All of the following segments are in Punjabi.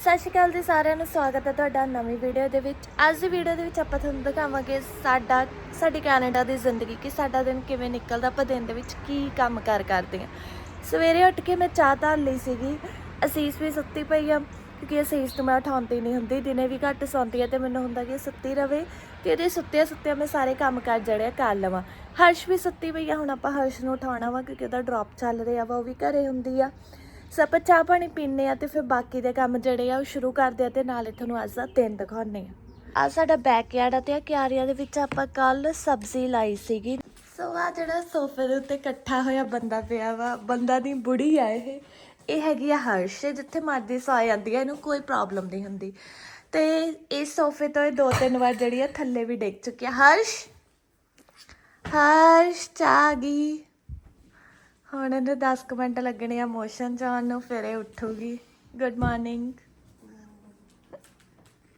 ਸਤਿ ਸ਼੍ਰੀ ਅਕਾਲ ਜੀ ਸਾਰਿਆਂ ਨੂੰ, ਸਵਾਗਤ ਹੈ ਤੁਹਾਡਾ ਨਵੀਂ ਵੀਡੀਓ ਦੇ ਵਿੱਚ। ਅੱਜ ਦੀ ਵੀਡੀਓ ਦੇ ਵਿੱਚ ਆਪਾਂ ਤੁਹਾਨੂੰ ਦਿਖਾਵਾਂਗੇ ਸਾਡਾ, ਸਾਡੀ ਕੈਨੇਡਾ ਦੀ ਜ਼ਿੰਦਗੀ ਕਿ ਸਾਡਾ ਦਿਨ ਕਿਵੇਂ ਨਿਕਲਦਾ, ਆਪਾਂ ਦਿਨ ਦੇ ਵਿੱਚ ਕੀ ਕੰਮ ਕਾਰ ਕਰਦੇ ਹਾਂ। ਸਵੇਰੇ ਉੱਠ ਕੇ ਮੈਂ ਚਾਹ ਧਰ ਲਈ ਸੀਗੀ, ਅਸੀਸ ਵੀ ਸੁੱਤੀ ਪਈ ਆ, ਕਿਉਂਕਿ ਅਸੀਸ ਨੂੰ ਮੈਂ ਉਠਾਉਂਦੀ ਨਹੀਂ ਹੁੰਦੀ, ਦਿਨੇ ਵੀ ਘੱਟ ਸੌਂਦੀ ਹੈ ਤੇ ਮੈਨੂੰ ਹੁੰਦਾ ਕਿ ਇਹ ਸੁੱਤੀ ਰਵੇ ਤੇ ਇਹਦੇ ਸੁੱਤਿਆ ਸੁੱਤੇ ਮੈਂ ਸਾਰੇ ਕੰਮ ਕਰ ਜੜਿਆ ਕਰ ਲਵਾਂ। ਹਰਸ਼ ਵੀ ਸੁੱਤੀ ਪਈ ਆ, ਹੁਣ ਆਪਾਂ ਹਰਸ਼ ਨੂੰ ਉਠਾਉਣਾ ਵਾ ਕਿਉਂਕਿ ਉਹਦਾ ਡ੍ਰੌਪ ਚੱਲ ਰਿਹਾ ਵਾ, ਉਹ ਵੀ ਘਰੇ ਹੁੰਦੀ ਆ। ਸੋ ਆਪਾਂ ਚਾਹ ਪਾਣੀ ਪੀਨੇ ਆ ਤੇ ਫਿਰ ਬਾਕੀ ਦੇ ਕੰਮ ਜਿਹੜੇ ਆ ਉਹ ਸ਼ੁਰੂ ਕਰਦੇ ਆ ਤੇ ਨਾਲੇ ਤੁਹਾਨੂੰ ਅੱਜ ਦਾ ਦਿਨ ਦਿਖਾਉਣੇ ਆ ਆ ਸਾਡਾ ਬੈਕਯਾਰਡ ਆ ਤੇ ਆ ਕਿਆਰੀਆਂ ਦੇ ਵਿੱਚ ਆਪਾਂ ਕੱਲ ਸਬਜ਼ੀ ਲਾਈ ਸੀਗੀ। ਸੋ ਆ ਜਿਹੜਾ ਸੋਫੇ ਦੇ ਉੱਤੇ ਇਕੱਠਾ ਹੋਇਆ ਬੰਦਾ ਪਿਆ ਵਾ, ਬੰਦਾ ਦੀ ਬੁੜੀ ਆ ਇਹ। ਇਹ ਹੈਗੀ ਆ ਹਰਸ਼, ਜਿੱਥੇ ਮਰਦੀ ਸੌ ਜਾਂਦੀ ਆ, ਇਹਨੂੰ ਕੋਈ ਪ੍ਰੋਬਲਮ ਨਹੀਂ ਹੁੰਦੀ। ਤੇ ਇਸ ਸੋਫੇ ਤੋਂ ਇਹ ਦੋ ਤਿੰਨ ਵਾਰ ਜਿਹੜੀ ਆ ਥੱਲੇ ਵੀ ਡਿੱਗ ਚੁੱਕੀ ਆ। ਹਰਸ਼ ਹਰਸ਼, ਚਾਹ ਗਈ। ਹੁਣ ਇਹਨੂੰ 10 ਕੁ ਮਿੰਟ ਲੱਗਣੇ ਆ ਮੋਸ਼ਨ ਜਾਣ ਨੂੰ ਫਿਰ ਇਹ ਉੱਠੂਗੀ। ਗੁੱਡ ਮਾਰਨਿੰਗ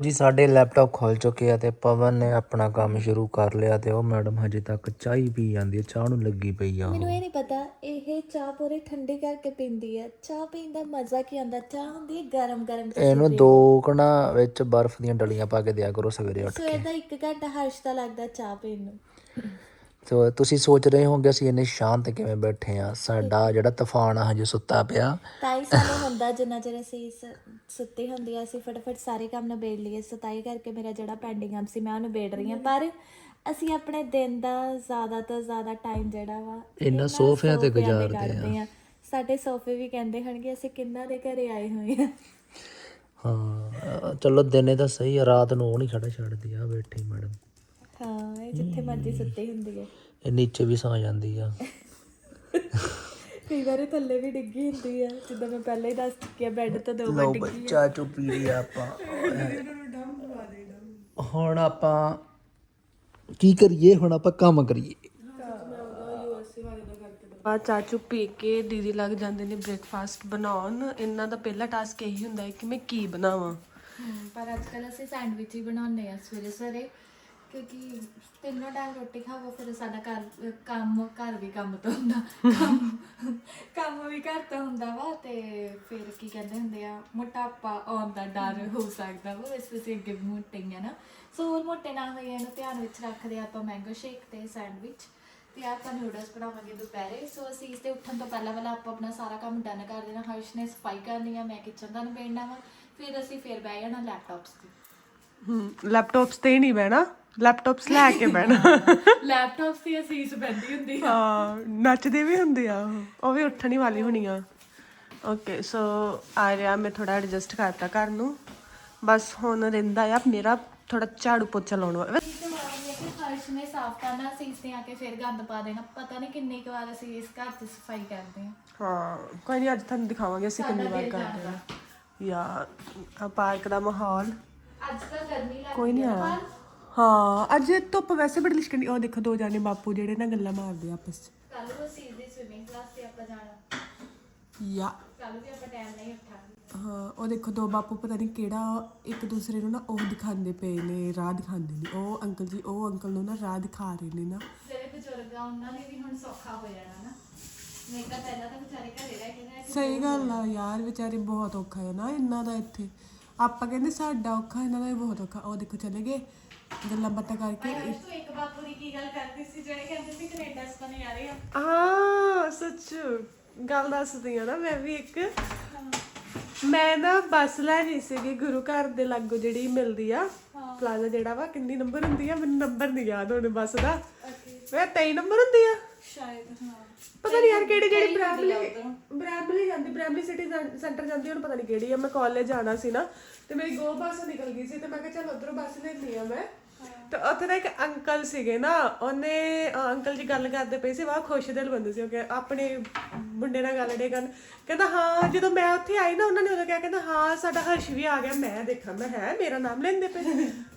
ਜੀ ਸਾਡੇ ਲੈਪਟਾਪ ਖੁੱਲ ਚੁੱਕੇ ਆ ਤੇ ਪਵਨ ਨੇ ਆਪਣਾ ਕੰਮ ਸ਼ੁਰੂ ਕਰ ਲਿਆ ਤੇ ਉਹ ਮੈਡਮ ਹਜੇ ਤੱਕ ਚਾਹ ਹੀ ਪੀ ਜਾਂਦੀ ਹੈ ਚਾਹ ਨੂੰ ਲੱਗੀ ਪਈ ਆ ਉਹ। ਮੈਨੂੰ ਇਹ ਨਹੀਂ ਪਤਾ ਇਹ ਚਾਹ ਪੂਰੀ ਠੰਡੀ ਕਰਕੇ ਪੀਂਦੀ ਹੈ ਚਾਹ ਪੀਣ ਦਾ ਮਜ਼ਾ ਕੀ ਆਉਂਦਾ? ਚਾਹ ਹੁੰਦੀ ਹੈ ਗਰਮ ਗਰਮ ਇਹਨੂੰ ਦੋ ਕਣਾ ਵਿੱਚ ਬਰਫ਼ ਦੀਆਂ ਡਲੀਆਂ ਪਾ ਕੇ ਦਿਆ ਕਰੋ ਸਵੇਰੇ ਉੱਠ ਸਵੇਰ ਦਾ 1 ਘੰਟਾ ਹਰਸ਼ ਦਾ ਲੱਗਦਾ ਚਾਹ ਪੀਣ ਨੂੰ। ਸੋ ਤੁਸੀਂ ਸੋਚ ਰਹੇ ਹੋਵੋਗੇ ਅਸੀਂ ਇੰਨੇ ਸ਼ਾਂਤ ਕਿਵੇਂ ਬੈਠੇ ਆ ਸਾਡਾ ਜਿਹੜਾ ਤੂਫਾਨ ਆ ਹਜੇ ਸੁੱਤਾ ਪਿਆ। ਤਾਈ ਸਾਨੂੰ ਹੁੰਦਾ ਜਿੰਨਾ ਚਿਰ ਅਸੀਂ ਸ- ਸੁੱਤੇ ਹੁੰਦੇ ਆ ਅਸੀਂ ਫਟਾਫਟ ਸਾਰੇ ਕੰਮ ਨਿਬੇੜ ਲਈਏ। ਸੋ ਕਰਕੇ ਮੇਰਾ ਜਿਹੜਾ ਪੈਂਡਿੰਗ ਕੰਮ ਸੀ ਮੈਂ ਉਹ ਨਿਬੇੜ ਰਹੀ ਹਾਂ। ਪਰ ਅਸੀਂ ਆਪਣੇ ਦਿਨ ਦਾ ਜ਼ਿਆਦਾ ਤੋਂ ਜ਼ਿਆਦਾ ਟਾਈਮ ਜਿਹੜਾ ਵਾ ਇਹਨਾਂ ਸੋਫਿਆਂ ਤੇ ਗੁਜ਼ਾਰਦੇ ਆ ਕੱਢਦੇ ਸਾਡੇ ਸੋਫੇ ਵੀ ਕਹਿੰਦੇ ਹਨਗੇ ਅਸੀਂ ਕਿੰਨਾ ਦੇ ਘਰੇ ਆਏ ਹੋਏ ਆ ਹਾਂ ਚਲੋ ਦਿਨੇ ਤਾਂ ਸਹੀ ਆ ਰਾਤ ਨੂੰ ਉਹ ਨਹੀਂ ਖੜਾ ਛੱਡਦੀ ਆ ਬੈਠੀ ਮੈਡਮ। ਹਾਂ ਇਹ ਜਿੱਥੇ ਮਰਜ਼ੀ ਸੁੱਤੀ ਹੁੰਦੀ ਹੈ ਇਹ ਨੀਚੇ ਵੀ ਸੌ ਜਾਂਦੀ ਆ। ਕਈ ਵਾਰੀ ਥੱਲੇ ਵੀ ਡਿੱਗੀ ਹੁੰਦੀ ਆ। ਜਿੱਦਾਂ ਮੈਂ ਪਹਿਲਾਂ ਹੀ ਦੱਸ ਚੁੱਕੀ ਆ ਬੈੱਡ ਤੋਂ ਦੋ ਵਾਰ ਡਿੱਗੀ ਬੱਚਾ ਚੁੱਪ ਲਈ ਆਪਾਂ। ਹੁਣ ਆਪਾਂ ਕੀ ਕਰੀਏ? ਹੁਣ ਆਪਾਂ ਕੰਮ ਕਰੀਏ। ਆ ਚਾਚੂ ਪੀ ਕੇ ਦੀਦੀ ਲੱਗ ਜਾਂਦੇ ਨੇ ਬ੍ਰੇਕਫਾਸਟ ਬਣਾਉਣ। ਇਹਨਾਂ ਦਾ ਪਹਿਲਾ ਟਾਸਕ ਇਹੀ ਹੁੰਦਾ ਹੈ ਕਿ ਮੈਂ ਕੀ ਬਣਾਵਾਂ। ਪਰ ਅੱਜ ਕੱਲ ਅਸੀਂ ਸੈਂਡਵਿਚ ਹੀ ਬਣਾਉਂਦੇ ਆ ਸਵੇਰੇ ਸਵੇਰੇ ਕਿਉਂਕਿ ਤਿੰਨੋਂ ਟਾਈਮ ਰੋਟੀ ਖਾਵੋ, ਫਿਰ ਸਾਡਾ ਘਰ, ਕੰਮ, ਘਰ ਵੀ ਕੰਮ ਤੋਂ ਹੁੰਦਾ। ਕੰਮ ਕੰਮ ਵੀ ਘਰ ਤੋਂ ਹੁੰਦਾ ਵਾ ਤੇ ਫਿਰ ਕੀ ਕਹਿੰਦੇ ਹੁੰਦੇ ਆ, ਮੋਟਾਪਾ ਆਉਣ ਦਾ ਡਰ ਹੋ ਸਕਦਾ ਵਾ ਵੈਸੇ ਅਸੀਂ ਅੱਗੇ ਵੀ ਮੋਟੇ ਹੀ ਆ ਨਾ। ਸੋ ਹੋਰ ਮੋਟੇ ਨਾ ਹੋਈਏ ਇਹਨੂੰ ਧਿਆਨ ਵਿੱਚ ਰੱਖਦੇ ਆ ਆਪਾਂ ਮੈਂਗੋ ਸ਼ੇਕ ਤੇ ਸੈਂਡਵਿਚ ਤੇ ਆਪਾਂ ਨੂਡਲਸ ਬਣਾਵਾਂਗੇ ਦੁਪਹਿਰੇ। ਸੋ ਅਸੀਂ ਇਸ ਤੇ ਉੱਠਣ ਤੋਂ ਪਹਿਲਾਂ ਪਹਿਲਾਂ ਆਪਾਂ ਆਪਣਾ ਸਾਰਾ ਕੰਮ ਡਨ ਕਰ ਦੇਣਾ। ਹਰਸ਼ ਨੇ ਸਫ਼ਾਈ ਕਰਨੀ ਆ, ਮੈਂ ਕਿਚਨ ਦਾ ਨਿਬੇੜਨਾ ਵਾ। ਫਿਰ ਅਸੀਂ ਫਿਰ ਬਹਿ ਜਾਣਾ ਲੈਪਟਾਪਸ ਤੇ। ਹੂੰ ਲੈਪਟਾਪਸ ਤੇ ਹੀ ਨਹੀਂ ਬਹਿਣਾ। ਲੈਪਟਾਪਸ ਲੈ ਕੇ ਬਹਿਣਾ। ਲੈਪਟਾਪਸ ਤੇ ਅਸੀਂ ਇਸ ਬੈਠੀ ਹੁੰਦੀ ਹਾਂ ਨੱਚਦੇ ਵੀ ਹੁੰਦੇ ਆ ਉਹ। ਉਹ ਵੀ ਉੱਠਣ ਹੀ ਵਾਲੀ ਹੋਣੀ ਆ ਓਕੇ ਸੋ ਆ ਰਿਹਾ ਮੈਂ ਥੋੜਾ ਐਡਜਸਟ ਕਰਤਾ ਘਰ ਨੂੰ। ਬਸ ਹੁਣ ਰਹਿੰਦਾ ਆ ਮੇਰਾ ਥੋੜਾ ਝਾੜੂ ਪੋਚਾ ਲਾਉਣ ਵਾਲਾ। ਹਰਸ਼ ਨੇ ਸਾਫ਼ ਕਰਨਾ ਅਸੀਂ ਇਸ ਤੇ ਆ ਕੇ ਫਿਰ ਗੰਦ ਪਾ ਦੇਣਾ। ਪਤਾ ਨਹੀਂ ਕਿੰਨੀ ਕੁ ਵਾਰ ਅਸੀਂ ਇਸ ਘਰ 'ਚ ਸਫ਼ਾਈ ਕਰਦੇ ਹਾਂ ਹਾਂ ਕੋਈ ਨਹੀਂ ਅੱਜ ਤੁਹਾਨੂੰ ਦਿਖਾਵਾਂਗੇ ਅਸੀਂ ਕਿੰਨੀ ਵਾਰ ਕਰਦੇ ਹਾਂ ਯਾ ਪਾਰਕ ਦਾ ਮਾਹੌਲ। ਅੱਜ ਤਾਂ ਗਰਮੀ ਲੱਗ ਕੋਈ ਨਹੀਂ ਆਇਆ। ਹਾਂ ਅੱਜ ਧੁੱਪ ਵੈਸੇ ਬੜੀ ਲਿਸ਼ਕਣੀ ਉਹ ਦੇਖੋ ਦੋ ਜਾਨੇ ਬਾਪੂ ਜਿਹੜੇ ਨਾ ਗੱਲਾਂ ਮਾਰਦੇ ਆ ਆਪਸ ਚ। ਕੱਲ ਨੂੰ ਅਸੀਂ ਦੀ ਸਵਿਮਿੰਗ ਕਲਾਸ ਤੇ ਆਪਾਂ ਜਾਣਾ। ਯਾ। ਕੱਲ ਵੀ ਆਪਾਂ ਟਾਈਮ ਨਹੀਂ ਉੱਠਾਂਗੇ। ਹਾਂ ਉਹ ਦੇਖੋ ਦੋ ਬਾਪੂ ਪਤਾ ਨਹੀਂ ਕਿਹੜਾ ਇੱਕ ਦੂਸਰੇ ਨੂੰ ਨਾ ਉਹ ਦਿਖਾਉਂਦੇ ਪਏ ਨੇ ਰਾਹ ਦਿਖਾਉਂਦੇ ਨੇ। ਉਹ ਅੰਕਲ ਜੀ ਉਹ ਅੰਕਲ ਨੂੰ ਨਾ ਰਾਹ ਦਿਖਾ ਰਹੇ ਨੇ ਨਾ। ਜਿਹੜੇ ਬਜ਼ੁਰਗ ਆ ਉਹਨਾਂ ਨੇ ਵੀ ਹੁਣ ਸੌਖਾ ਹੋ ਜਾਣਾ ਨਾ। ਮੈਂ ਤਾਂ ਪਹਿਲਾਂ ਤਾਂ ਵਿਚਾਰੇ ਘਰੇ ਰਹਿ ਕੇ ਨਾ ਸਹੀ ਗੱਲ ਆ ਯਾਰ ਵਿਚਾਰੇ ਬਹੁਤ ਔਖਾ ਹੈ ਨਾ ਇਹਨਾਂ ਦਾ ਇੱਥੇ। ਆਪਾਂ ਕਹਿੰਦੇ ਸਾਡਾ ਔਖਾ ਇਹਨਾਂ ਦਾ ਵੀ ਬਹੁਤ ਔਖਾ। ਉਹ ਦੇਖੋ ਚਲੇ ਗਏ। ਗੱਲਾਂ ਬਾਤਾਂ ਕਰਕੇ ਤੂੰ ਇੱਕ ਬਾਪੂ ਦੀ ਕੀ ਗੱਲ ਕਰਦੀ ਸੀ ਜਿਹੜੇ ਕਹਿੰਦੇ ਸੀ ਕੈਨੇਡਾ ਚ ਤਾਂ ਨਹੀਂ ਆ ਰਹੇ ਆ। ਹਾਂ ਸੱਚ। ਗੱਲ ਦੱਸਦੀ ਆ ਨਾ ਮੈਂ ਵੀ ਇੱਕ ਮੈਂ ਨਾ ਬੱਸ ਲੈਣੀ ਸੀਗੀ ਗੁਰੂ ਘਰ ਦੇ ਲਾਗੋ ਜਿਹੜੀ ਮਿਲਦੀ ਆ ਪਲਾਜ਼ਾ ਜਿਹੜਾ ਵਾ ਕਿੰਨੀ ਨੰਬਰ ਹੁੰਦੀ ਆ ਮੈਨੂੰ ਨੰਬਰ ਨਹੀਂ ਯਾਦ ਹੁਣ ਬੱਸ ਦਾ। ਵੇ 23 ਨੰਬਰ ਹੁੰਦੀ ਆ। ਸ਼ਾਇਦ ਹਾਂ। ਪਤਾ ਨਹੀਂ ਯਾਰ ਕਿਹੜੀ ਜਿਹੜੀ ਬ੍ਰਾਹਮਲੀ ਬ੍ਰਾਹਮਲੀ ਜਾਂਦੀ ਬ੍ਰਾਹਮਲੀ ਸਿਟੀ ਸੈਂਟਰ ਜਾਂਦੀ ਹੁਣ ਪਤਾ ਨਹੀਂ ਕਿਹੜੀ ਆ ਮੈਂ ਕਾਲਜ ਜਾਣਾ ਸੀ ਨਾ ਤੇ ਮੇਰੀ ਗੋ ਬੱਸ ਨਿਕਲ ਗਈ ਸੀ ਤੇ ਮੈਂ ਕਿਹਾ ਚੱਲ ਉਧਰੋਂ ਬੱਸ ਲੈਣੀ ਆ ਮੈਂ। ਤੇ ਉੱਥੇ ਨਾ ਇੱਕ ਅੰਕਲ ਸੀਗੇ ਨਾ, ਉਹਨੇ, ਅਹ, ਅੰਕਲ ਜੀ ਗੱਲ ਕਰਦੇ ਪਏ ਸੀ ਵਾਹ ਖੁਸ਼ ਬੰਦੇ ਸੀ ਉਹ ਕਿ ਆਪਣੇ ਮੁੰਡੇ ਨਾਲ ਗੱਲ ਡੇ ਕਰਨ। ਕਹਿੰਦਾ, ਹਾਂ, ਜਦੋਂ ਮੈਂ ਉੱਥੇ ਆਈ ਨਾ, ਉਹਨਾਂ ਨੇ ਉਦੋਂ ਕਿਹਾ, ਕਹਿੰਦਾ, ਹਾਂ, ਸਾਡਾ ਹਰਸ਼ ਵੀ ਆ ਗਿਆ, ਮੈਂ ਦੇਖਾਂ, ਮੈਂ ਹੈ, ਮੇਰਾ ਨਾਮ ਲੈਂਦੇ ਪਏ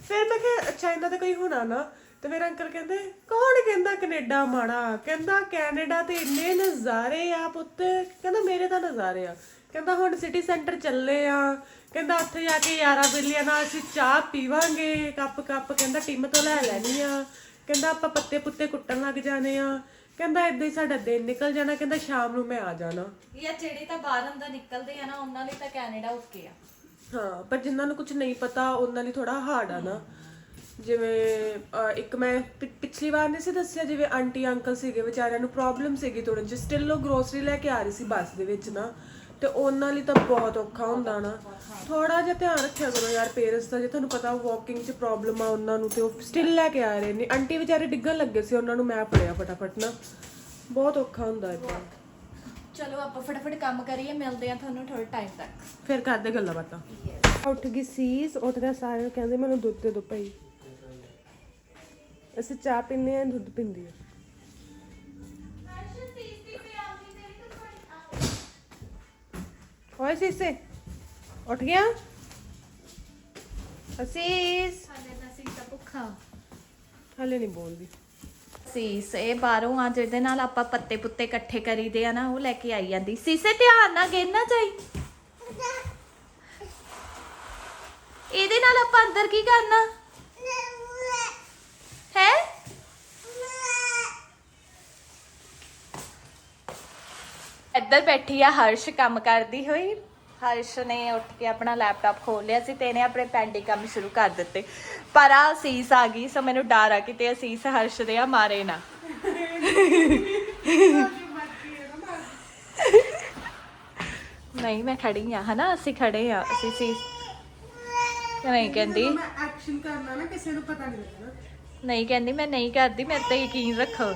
ਫਿਰ ਮੈਂ ਕਿਹਾ, ਅੱਛਾ, ਇਹਨਾਂ ਦਾ ਕੋਈ ਹੋਣਾ ਨਾ? ਤੇ ਮੇਰਾ ਅੰਕਲ ਕਹਿੰਦੇ, ਕੌਣ ਕਹਿੰਦਾ ਕੈਨੇਡਾ ਮਾੜਾ? ਕਹਿੰਦਾ, ਕੈਨੇਡਾ ਤੇ ਇੰਨੇ ਨਜ਼ਾਰੇ ਆ ਪੁੱਤ। ਕਹਿੰਦਾ, ਮੇਰੇ ਤਾਂ ਨਜ਼ਾਰੇ ਆ। ਕਹਿੰਦਾ, ਹੁਣ ਸਿਟੀ ਸੈਂਟਰ ਚੱਲੇ ਆ। ਕਹਿੰਦਾ ਉੱਥੇ ਜਾ ਕੇ ਯਾਰਾਂ ਬੇਲੀਆਂ ਨਾਲ ਅਸੀਂ ਚਾਹ ਪੀਵਾਂਗੇ ਕੱਪ ਕੱਪ ਕਹਿੰਦਾ ਟਿਮ ਤੋਂ ਲੈ ਲੈਣੀ ਆ। ਕਹਿੰਦਾ ਆਪਾਂ ਪੱਤੇ ਪੁੱਤੇ ਕੁੱਟਣ ਲੱਗ ਜਾਣੇ ਆ। ਕਹਿੰਦਾ ਇਦਾਂ ਹੀ ਸਾਡਾ ਦਿਨ ਨਿਕਲ ਜਾਣਾ ਕਹਿੰਦਾ ਸ਼ਾਮ ਨੂੰ ਮੈਂ ਆ ਜਾਣਾ। ਇਹ ਜਿਹੜੇ ਤਾਂ ਬਾਹਰ ਅੰਦਰ ਨਿਕਲਦੇ ਆ ਨਾ ਉਹਨਾਂ ਲਈ ਤਾਂ ਕੈਨੇਡਾ ਓਕੇ ਆ। ਹਾਂ ਪਰ ਜਿਨ੍ਹਾਂ ਨੂੰ ਕੁਝ ਨਹੀਂ ਪਤਾ ਉਹਨਾਂ ਲਈ ਥੋੜਾ ਹਾਰਡ ਆ ਨਾ। ਜਿਵੇਂ ਅਹ, ਇੱਕ ਮੈਂ ਪਿ- ਪਿਛਲੀ ਵਾਰ ਨਹੀਂ ਸੀ ਦੱਸਿਆ ਜਿਵੇਂ ਆਂਟੀ ਅੰਕਲ ਸੀਗੇ ਵਿਚਾਰਿਆਂ ਨੂੰ ਪ੍ਰੋਬਲਮ ਸੀਗੀ ਤੁਰਨ ਚ ਸਟਿਲ ਉਹ ਗਰੋਸਰੀ ਲੈ ਕੇ ਆ ਰਹੀ ਸੀ ਬੱਸ ਦੇ ਵਿੱਚ ਨਾ। ਤੇ ਉਹਨਾਂ ਲਈ ਤਾਂ ਬਹੁਤ ਔਖਾ ਹੁੰਦਾ ਨਾ। ਥੋੜਾ ਜਿਹਾ ਧਿਆਨ ਰੱਖਿਆ ਕਰੋ ਯਾਰ ਪੇਰੈਂਟਸ ਦਾ ਜੇ ਤੁਹਾਨੂੰ ਪਤਾ ਵਾਕਿੰਗ 'ਚ ਪ੍ਰੋਬਲਮ ਆ ਉਹਨਾਂ ਨੂੰ ਤੇ ਉਹ ਸਟਿਲ ਲੈ ਕੇ ਆ ਰਹੇ ਨੇ। ਆਂਟੀ ਵਿਚਾਰੇ ਡਿੱਗਣ ਲੱਗੇ ਸੀ ਉਹਨਾਂ ਨੂੰ ਮੈਂ ਫੜਿਆ ਫਟਾਫਟ ਨਾ। ਬਹੁਤ ਔਖਾ ਹੁੰਦਾ ਇਦਾਂ। ਚਲੋ ਆਪਾਂ ਫਟਾਫਟ ਕੰਮ ਕਰੀਏ ਮਿਲਦੇ ਆ ਤੁਹਾਨੂੰ ਥੋੜਾ ਟਾਈਮ ਤੱਕ। ਫਿਰ ਕਰਦੇ ਗੱਲਾਂ ਬਾਤਾਂ। ਉੱਠ ਗਈ ਸੀਸ ਉੱਠਦਾ ਸਾਰੇ ਕਹਿੰਦੇ ਮੈਨੂੰ ਦੁੱਧ ਦੇ ਦਿਓ ਭਾਈ। ਅਸੀਂ ਚਾਹ ਪੀਂਦੇ ਆ ਦੁੱਧ ਪੀਂਦੀ ਆ ਓਏ ਸੀਸੇ ਉੱਠ ਗਿਆ? ਅਸੀਸ। ਭੁੱਖਾ ਹਲੇ ਨਹੀਂ ਬੋਲਦੀ। ਸੀਸ ਇਹ ਬਾਹਰੋਂ ਆ ਜਿਹਦੇ ਨਾਲ ਆਪਾਂ ਪੱਤੇ ਪੁੱਤੇ ਇਕੱਠੇ ਕਰੀਦੇ ਆ ਨਾ ਉਹ ਲੈ ਕੇ ਆਈ ਜਾਂਦੀ। ਸੀਸੇ ਧਿਆਨ ਨਾਲ ਗਿਰਨਾ ਚਾਹੀ ਇਹਦੇ ਨਾਲ ਆਪਾਂ ਅੰਦਰ ਕੀ ਕਰਨਾ ਹੈ ਇੱਧਰ ਬੈਠੀ ਆ ਹਰਸ਼ ਕੰਮ ਕਰਦੀ ਹੋਈ। ਹਰਸ਼ ਨੇ ਉੱਠ ਕੇ ਆਪਣਾ ਲੈਪਟਾਪ ਖੋਲ ਲਿਆ ਸੀ ਤੇ ਇਹਨੇ ਆਪਣੇ ਪੈਂਡਿੰਗ ਕੰਮ ਸ਼ੁਰੂ ਕਰ ਦਿੱਤੇ। ਪਰ ਆ ਅਸੀਸ ਆ ਗਈ ਸੋ ਮੈਨੂੰ ਡਰ ਆ ਕਿਤੇ ਅਸੀਸ ਹਰਸ਼ ਦੇ ਆ ਮਾਰੇ ਨਾ। ਨਹੀਂ ਮੈਂ ਖੜੀ ਆ ਹਨਾ? ਅਸੀਂ ਖੜੇ ਆ ਅਸੀਂ ਸੀਸ ਨਹੀਂ ਕਹਿੰਦੀ। ਮੈਂ ਐਕਸ਼ਨ ਕਰਨਾ ਨਾ ਕਿਸੇ ਨੂੰ ਪਤਾ ਨਹੀਂ ਲੱਗਣਾ ਨਹੀਂ ਕਹਿੰਦੀ ਮੈਂ ਨਹੀਂ ਕਰਦੀ ਮੇਰੇ ਤੇ ਯਕੀਨ ਰੱਖੋ।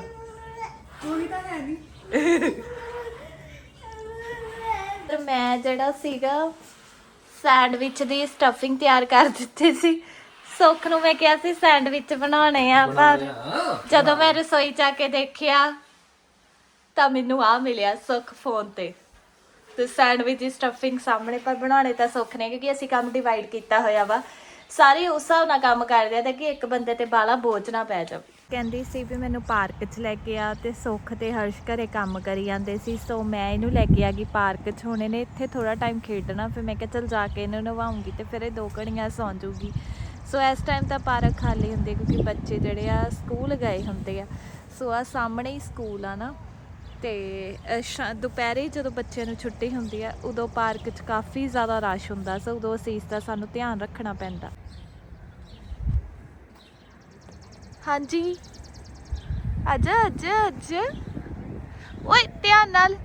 ਕੋਈ ਤਾਂ ਹੈ ਨਹੀਂ ਤੇ ਮੈਂ ਜਿਹੜਾ ਸੀਗਾ ਸੈਂਡਵਿਚ ਦੀ ਸਟਫਿੰਗ ਤਿਆਰ ਕਰ ਦਿੱਤੀ ਸੀ। ਸੁੱਖ ਨੂੰ ਮੈਂ ਕਿਹਾ ਸੀ ਸੈਂਡਵਿਚ ਬਣਾਉਣੇ ਆ ਪਰ ਜਦੋਂ ਮੈਂ ਰਸੋਈ ਚ ਆ ਕੇ ਦੇਖਿਆ ਤਾਂ ਮੈਨੂੰ ਆ ਮਿਲਿਆ ਸੁੱਖ ਫੋਨ ਤੇ। ਤੇ ਸੈਂਡਵਿਚ ਦੀ ਸਟਫਿੰਗ ਸਾਹਮਣੇ ਪਰ ਬਣਾਉਣੇ ਤਾਂ ਸੁੱਖ ਨੇ ਕਿਉਂਕਿ ਅਸੀਂ ਕੰਮ ਡਿਵਾਈਡ ਕੀਤਾ ਹੋਇਆ ਵਾ। ਸਾਰੇ ਉਸ ਹਿਸਾਬ ਨਾਲ ਕੰਮ ਕਰਦੇ ਆ ਤਾਂ ਕਿ ਇੱਕ ਬੰਦੇ ਤੇ ਬਾਲਾ ਬੋਝ ਨਾ ਪੈ ਜਾਵੇ। ਕਹਿੰਦੀ ਸੀ ਵੀ ਮੈਨੂੰ ਪਾਰਕ 'ਚ ਲੈ ਕੇ ਆ ਤੇ ਸੁੱਖ ਤੇ ਹਰਸ਼ ਘਰੇ ਕੰਮ ਕਰੀ ਜਾਂਦੇ ਸੀ ਸੋ ਮੈਂ ਇਹਨੂੰ ਲੈ ਕੇ ਆ ਗਈ ਪਾਰਕ 'ਚ। ਹੁਣ ਇਹਨੇ ਇੱਥੇ ਥੋੜਾ ਟਾਈਮ ਖੇਡਣਾ ਫਿਰ ਮੈਂ ਕਿਹਾ ਚਲ ਜਾ ਕੇ ਇਹਨੂੰ ਨਵਾਉਂਗੀ ਤੇ ਫਿਰ ਇਹ ਦੋ ਘੜੀਆਂ ਸੌਂ ਜਾਊਗੀ। ਸੋ ਇਸ ਟਾਈਮ ਤਾਂ ਪਾਰਕ ਖਾਲੀ ਹੁੰਦੀ ਕਿਉਂਕਿ ਬੱਚੇ ਜਿਹੜੇ ਆ ਸਕੂਲ ਗਏ ਹੁੰਦੇ ਆ। ਸੋ ਆ ਸਾਹਮਣੇ ਹੀ ਸਕੂਲ ਆ ਨਾ ਤੇ ਅ, ਦੁਪਹਿਰੇ ਜਦੋਂ ਬੱਚਿਆਂ ਨੂੰ ਛੁੱਟੀ ਹੁੰਦੀ ਆ ਉਦੋਂ ਪਾਰਕ 'ਚ ਕਾਫੀ ਜ਼ਿਆਦਾ ਰਸ਼ ਹੁੰਦਾ ਸੋ ਉਦੋਂ ਅਸੀਂ ਦਾ ਸਾਨੂੰ ਧਿਆਨ ਰੱਖਣਾ ਪੈਂਦਾ। ਹਾਂਜੀ। ਅੱਜ ਅੱਜ ਅੱਜ। ਓਏ, ਧਿਆਨ ਨਾਲ।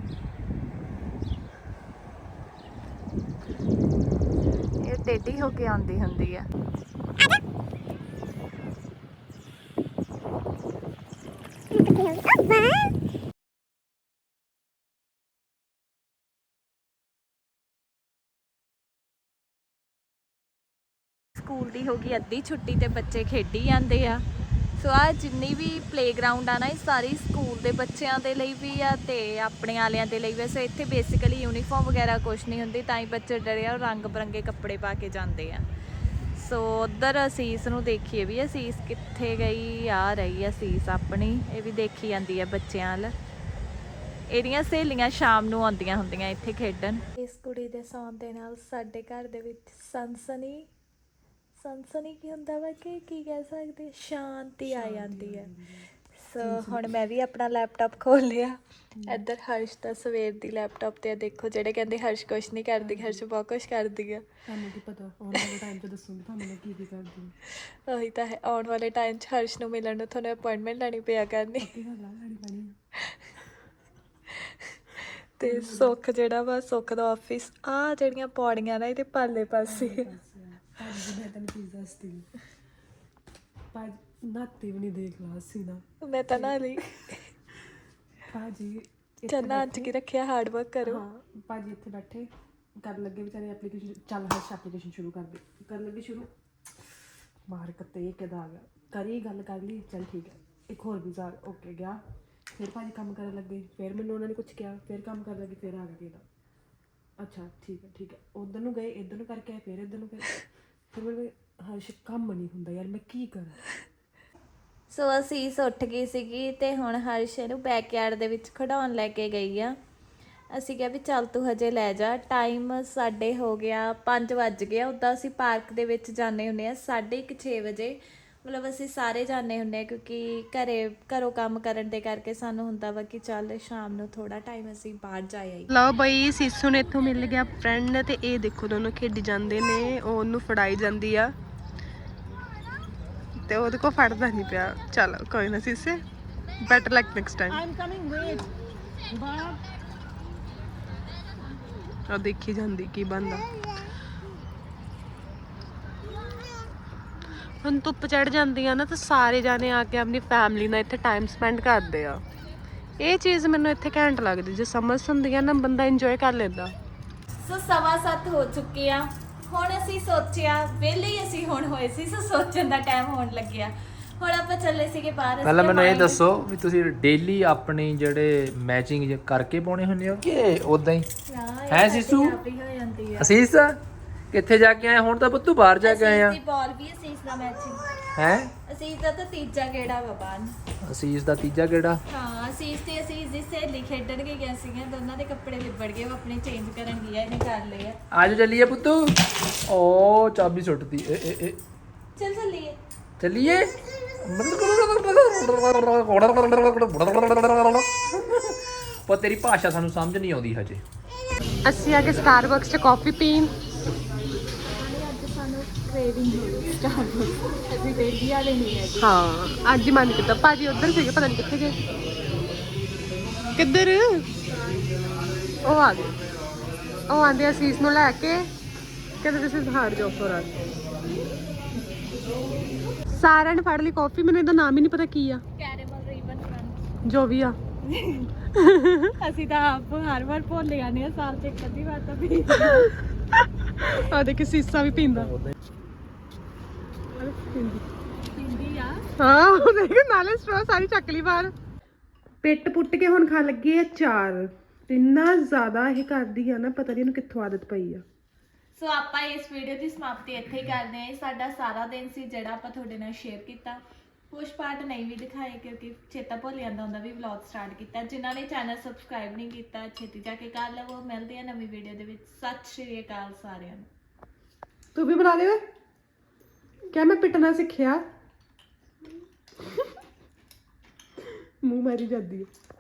ਇਹ ਟੇਢੀ ਹੋ ਕੇ ਆਉਂਦੀ ਹੁੰਦੀ ਆ। ਸਕੂਲ ਦੀ ਹੋ ਗਈ ਅੱਧੀ ਛੁੱਟੀ ਤੇ ਬੱਚੇ ਖੇਡੀ ਜਾਂਦੇ ਆ। ਸੋ ਆ ਜਿੰਨੀ ਵੀ ਪਲੇਗਰਾਉਂਡ ਆ ਨਾ, ਇਹ ਸਾਰੀ ਸਕੂਲ ਦੇ ਬੱਚਿਆਂ ਦੇ ਲਈ ਵੀ ਆ ਤੇ ਆਪਣੇ ਵਾਲਿਆਂ ਦੇ ਲਈ ਵੀ ਸੋ ਇੱਥੇ ਬੇਸਿਕਲੀ ਯੂਨੀਫਾਰਮ ਵਗੈਰਾ ਕੁਝ ਨਹੀਂ ਹੁੰਦੀ, ਤਾਂ ਹੀ ਬੱਚੇ ਡਰੇ ਆ ਰੰਗ ਬਰੰਗੇ ਕੱਪੜੇ ਪਾ ਕੇ ਜਾਂਦੇ ਆ। ਸੋ ਉਧਰ ਅਸੀਸ ਨੂੰ ਦੇਖੀਏ ਵੀ, ਅਸੀਸ ਕਿੱਥੇ ਗਈ, ਆ ਰਹੀ ਆ ਅਸੀਸ ਆਪਣੀ, ਇਹ ਵੀ ਦੇਖੀ ਜਾਂਦੀ ਆ ਬੱਚਿਆਂ ਵੱਲ। ਇਹਦੀਆਂ ਸਹੇਲੀਆਂ ਸ਼ਾਮ ਨੂੰ ਆਉਂਦੀਆਂ ਹੁੰਦੀਆਂ ਇੱਥੇ ਖੇਡਣ। ਇਸ ਕੁੜੀ ਦੇ ਸੌਣ ਦੇ ਨਾਲ ਸਾਡੇ ਘਰ ਦੇ ਵਿੱਚ ਸਨਸਨੀ ਸਨਸਨੀ ਕੀ ਹੁੰਦਾ ਵਾ ਕਿ ਕੀ ਕਹਿ ਸਕਦੇ ਸ਼ਾਂਤੀ ਆ ਜਾਂਦੀ ਹੈ। ਸੋ ਹੁਣ ਮੈਂ ਵੀ ਆਪਣਾ ਲੈਪਟਾਪ ਖੋਲ ਲਿਆ। ਇੱਧਰ ਹਰਸ਼ ਤਾਂ ਸਵੇਰ ਦੀ ਲੈਪਟਾਪ ਤੇ ਆ ਦੇਖੋ ਜਿਹੜੇ ਕਹਿੰਦੇ ਹਰਸ਼ ਕੁਛ ਨਹੀਂ ਕਰਦੀ ਹਰਸ਼ ਬਹੁਤ ਕੁਛ ਕਰਦੀ ਆ। ਤੁਹਾਨੂੰ ਕੀ ਪਤਾ ਆਉਣ ਵਾਲੇ ਟਾਈਮ ਤੇ ਦੱਸੂਗੀ ਤੁਹਾਨੂੰ ਮੈਂ ਕੀ ਕੀ ਕਰਦੀ ਹਾਂ। ਉਹੀ ਤਾਂ ਹੈ ਆਉਣ ਵਾਲੇ ਟਾਈਮ 'ਚ ਹਰਸ਼ ਨੂੰ ਮਿਲਣ ਨੂੰ ਤੁਹਾਨੂੰ ਅਪਾਇੰਟਮੈਂਟ ਲੈਣੀ ਪਿਆ ਕਰਨੀ। ਕੀ ਗੱਲ ਆ ਲੜੀ ਬਣੀ ਤੇ ਸੁੱਖ ਜਿਹੜਾ ਵਾ ਸੁੱਖ ਦਾ ਆਫਿਸ ਆ ਜਿਹੜੀਆਂ ਪੌੜੀਆਂ ਨਾ ਇਹਦੇ ਪਾਲੇ ਪਾਸੇ। ਆ। ਭਾਜੀ ਮੈਂ ਤੈਨੂੰ ਚੀਜ਼ ਦੱਸਦੀ ਭਾਜੀ ਨਾਤੇ ਵੀ ਨਹੀਂ ਦੇਖ ਲਾ ਸੀ ਨਾ ਮੈਂ ਤਾਂ ਨਾ ਲਈ ਭਾਜੀ ਚੰਨਾ ਅੱਜ ਕੀ ਰੱਖਿਆ ਹਾਰਡ ਵਰਕ ਕਰੋ। ਹਾਂ ਭਾਜੀ ਇੱਥੇ ਬੈਠੇ। ਕਰ ਲੱਗੇ ਵਿਚਾਰੇ ਐਪਲੀਕੇਸ਼ਨ ਚੱਲ ਹਰਸ਼ ਐਪਲੀਕੇਸ਼ਨ ਸ਼ੁਰੂ ਕਰ ਦੇ। ਕਰ ਲੱਗੇ ਸ਼ੁਰੂ। ਮਾਰ ਕੱਤੇ ਕਿਦਾ ਆ ਗਿਆ। ਕਰੀ ਗੱਲ ਕਰ ਲਈ ਚੱਲ ਠੀਕ ਹੈ। ਇੱਕ ਹੋਰ ਵੀਜ਼ਾ ਓਕੇ ਗਿਆ। ਫਿਰ ਭਾਜੀ ਕੰਮ ਕਰਨ ਲੱਗੇ। ਫਿਰ ਮੈਨੂੰ ਉਹਨਾਂ ਨੇ ਕੁਝ ਕਿਹਾ। ਫਿਰ ਕੰਮ ਕਰਨ ਲੱਗੇ ਫਿਰ ਆ ਗਿਆ ਕਿਹਦਾ ਅੱਛਾ ਠੀਕ ਹੈ ਠੀਕ ਹੈ। ਉਧਰ ਨੂੰ ਗਏ ਇੱਧਰ ਨੂੰ ਕਰਕੇ ਆਏ ਫਿਰ ਇੱਧਰ ਨੂੰ ਗਏ। ਫਿਰ ਮੈਨੂੰ ਹਰਸ਼ ਕੰਮ ਨਹੀਂ ਹੁੰਦਾ ਯਾਰ, ਮੈਂ ਕੀ ਕਰਾਂ? ਸੋ ਅਸੀਂ ਉੱਠ ਗਈ ਸੀਗੀ ਤੇ ਹੁਣ ਹਰਸ਼ ਨੂੰ ਬੈਕਯਾਰਡ ਦੇ ਵਿੱਚ ਖਡਾਉਣ ਲੈ ਕੇ ਗਈ ਆ। ਅਸੀਂ ਕਿਹਾ ਵੀ ਚੱਲ ਤੂੰ ਹਜੇ ਲੈ ਜਾ। ਟਾਈਮ ਸਾਡੇ ਹੋ ਗਿਆ 5 ਵੱਜ ਗਿਆ ਉਦਾਂ ਅਸੀਂ ਪਾਰਕ ਦੇ ਵਿੱਚ ਜਾਂਦੇ ਹੁੰਦੇ ਆ 6:30 ਵਜੇ। ਮਤਲਬ ਅਸੀਂ ਸਾਰੇ ਜਾਣੇ ਹੁੰਨੇ ਆ ਕਿਉਂਕਿ ਘਰੇ ਘਰੋਂ ਕੰਮ ਕਰਨ ਦੇ ਕਰਕੇ ਸਾਨੂੰ ਹੁੰਦਾ ਵਾ ਕਿ ਚੱਲ ਸ਼ਾਮ ਨੂੰ ਥੋੜਾ ਟਾਈਮ ਅਸੀਂ ਬਾਹਰ ਜਾ ਆਈ ਲਓ ਬਈ ਸੀਸੂ ਨੂੰ ਇੱਥੋਂ ਮਿਲ ਗਿਆ ਫਰੈਂਡ ਤੇ ਇਹ ਦੇਖੋ ਦੋਨੋਂ ਖੇਡੀ ਜਾਂਦੇ ਨੇ ਉਹ ਉਹਨੂੰ ਫੜਾਈ ਜਾਂਦੀ ਆ। ਤੇ ਉਹਦੇ ਕੋ ਫੜਦਾ ਨਹੀਂ ਪਿਆ। ਚਲ ਕੋਈ ਨਾ ਸੀਸੇ better luck next time am coming wait ਉਹ ਦੇਖੀ ਜਾਂਦੀ ਕੀ ਬੰਦਾ ਹੁਣ ਧੁੱਪ ਚੜ ਜਾਂਦੀ ਆ ਨਾ ਤਾਂ ਸਾਰੇ ਜਾਣੇ ਆ ਕੇ ਆਪਣੀ ਫੈਮਿਲੀ ਨਾਲ ਇੱਥੇ ਟਾਈਮ ਸਪੈਂਡ ਕਰਦੇ ਆ। ਇਹ ਚੀਜ਼ ਮੈਨੂੰ ਇੱਥੇ ਘੈਂਟ ਲੱਗਦੀ ਜੇ ਸਮਝ ਹੁੰਦੀ ਆ ਨਾ ਬੰਦਾ ਇੰਜੋਏ ਕਰ ਲੈਂਦਾ। ਸੋ ਸਵਾ ਸੱਤ ਹੋ ਚੁੱਕੇ ਆ। ਹੁਣ ਅਸੀਂ ਸੋਚਿਆ ਵਿਹਲੇ ਹੀ ਅਸੀਂ ਹੁਣ ਹੋਏ ਸੀ ਸੋ ਸੋਚਣ ਦਾ ਟਾਈਮ ਹੋਣ ਲੱਗਿਆ। ਹੁਣ ਆਪਾਂ ਚੱਲੇ ਸੀਗੇ ਬਾਹਰ ਪਹਿਲਾਂ ਮੈਨੂੰ ਇਹ ਦੱਸੋ ਵੀ ਤੁਸੀਂ ਡੇਲੀ ਆਪਣੀ ਜਿਹੜੇ ਮੈਚਿੰਗ ਕਰਕੇ ਪਾਉਣੇ ਹੁੰਦੇ ਹੋ ਕਿ ਉਦਾਂ ਹੀ? ਹਾਂ, ਇਹ ਹੈ ਸਾਡੇ ਸਿਸੂ? ਆਪ ਹੀ ਹੋ ਜਾਂਦੀ ਆ। ਅਸੀਸ? ਕਿੱਥੇ ਜਾ ਕੇ ਆਏ? ਹੁਣ ਤਾਂ ਪੁੱਤੂ ਬਾਹਰ ਜਾ ਕੇ ਆਏ ਆ। ਅਸੀਸ ਦੀ ਬਾਲ ਵੀ ਅਸੀਸ ਦਾ ਮੈਚਿੰਗ ਹੈ। ਅਸੀਸ ਦਾ ਤਾਂ ਤੀਜਾ ਗੇੜਾ ਵਾ ਬਾਹਰ? ਅਸੀਸ ਦਾ ਤੀਜਾ ਕਿਹੜਾ? ਹਾਂ ਅਸੀਸ ਤੇ ਅਸੀਸ ਦੀ ਸਹੇਲੀ ਖੇਡਣ ਕੇ ਗਏ ਸੀਗੇ ਦੋਨਾਂ ਦੇ ਕੱਪੜੇ ਲਿਬੜ ਗਏ ਉਹ ਆਪਣੇ ਚੇਂਜ ਕਰਨ ਗਿਆ ਇਹਨੇ ਕਰ ਲਏ ਆ। ਆਜੋ ਚੱਲੀਏ ਪੁੱਤੂ। ਓ ਚਾਬੀ ਸੁੱਟਦੀ। ਏ ਏ ਏ। ਚੱਲ ਚੱਲੀਏ। ਚੱਲੀਏ? ਪਰ ਤੇਰੀ ਭਾਸ਼ਾ ਸਾਨੂੰ ਸਮਝ ਨਹੀਂ ਆਉਂਦੀ ਹਜੇ। ਅਸੀਂ ਆ ਕੇ ਸਟਾਰਬਕਸ 'ਚ ਕਾਫੀ ਪੀਣ। ਸਾਨੂੰ ਕ੍ਰੇਵਿੰਗ ਹੋ ਗਈ ਸਟਾਰਬਕਸ ਅਸੀਂ ਡੇਲੀ ਵਾਲੇ ਨਹੀਂ ਹੈ ਹਾਂ ਅੱਜ ਮਨ ਕੀਤਾ ਭਾਜੀ ਉੱਧਰ ਸੀਗੇ ਪਤਾ ਨਹੀਂ ਕਿੱਥੇ ਗਏ। ਕਿੱਧਰ? ਉਹ ਆ ਗਏ। ਉਹ ਆਂਦੇ ਅਸੀਸ ਨੂੰ ਲੈ ਕੇ ਕਹਿੰਦੇ this is hard job for us ਸਾਰਿਆਂ ਨੇ ਫੜ ਲਈ ਕਾਫੀ ਮੈਨੂੰ ਇਹਦਾ ਨਾਮ ਹੀ ਨਹੀਂ ਪਤਾ ਕੀ ਆ। ਕੈਰੇਮਲ ਰੀਬਨ ਫਨ ਜੋ ਵੀ ਆ। ਅਸੀਂ ਤਾਂ ਆਪ ਹਰ ਵਾਰ ਭੁੱਲ ਜਾਂਦੇ ਆ ਸਾਲ ਚ ਇੱਕ ਅੱਧੀ ਵਾਰ ਤਾਂ ਵੀ ਆ ਦੇਖ ਸੀਸਾ ਵੀ ਪੀਂਦਾ। ਹਾਂ ਉਹ ਦੇਖ ਨਾਲੇ ਸਟ੍ਰੋ ਸਾਰੀ ਚੱਕ ਲਈ ਬਾਹਰ। ਪਿੱਟ ਪੁੱਟ ਕੇ ਹੁਣ ਖਾਣ ਲੱਗੀ ਆ ਚਾਰ। ਇੰਨਾ ਜ਼ਿਆਦਾ ਇਹ ਕਰਦੀ ਆ ਨਾ ਪਤਾ ਨਹੀਂ ਇਹਨੂੰ ਕਿੱਥੋਂ ਆਦਤ ਪਈ ਆ। ਸੋ ਆਪਾਂ ਇਸ ਵੀਡੀਓ ਦੀ ਸਮਾਪਤੀ ਇੱਥੇ ਹੀ ਕਰਦੇ ਹਾਂ। ਇਹ ਸਾਡਾ ਸਾਰਾ ਦਿਨ ਸੀ ਜਿਹੜਾ ਆਪਾਂ ਤੁਹਾਡੇ ਨਾਲ ਸ਼ੇਅਰ ਕੀਤਾ। ਕੁਝ ਪਾਰਟ ਨਹੀਂ ਵੀ ਦਿਖਾਏ ਕਿਉਂਕਿ ਚੇਤਾ ਭੁੱਲ ਜਾਂਦਾ ਹੁੰਦਾ ਵੀ ਵਲੌਗ ਸਟਾਰਟ ਕੀਤਾ। ਜਿਨ੍ਹਾਂ ਨੇ ਚੈਨਲ ਸਬਸਕ੍ਰਾਈਬ ਨਹੀਂ ਕੀਤਾ ਛੇਤੀ ਜਾ ਕੇ ਕਰ ਲਵੋ। ਮਿਲਦੇ ਆ ਨਵੀਂ ਵੀਡੀਓ ਦੇ ਵਿੱਚ। ਸਤਿ ਸ਼੍ਰੀ ਅਕਾਲ ਸਾਰਿਆਂ ਨੂੰ। ਤੂੰ ਵੀ ਬਣਾ ਦੇ ਵੇ ਕਿਆ ਮੈਂ ਪਿੱਟਣਾ ਸਿੱਖਿਆ? ਮੂੰਹ ਮਾਰੀ ਜਾਂਦੀ ਹੈ।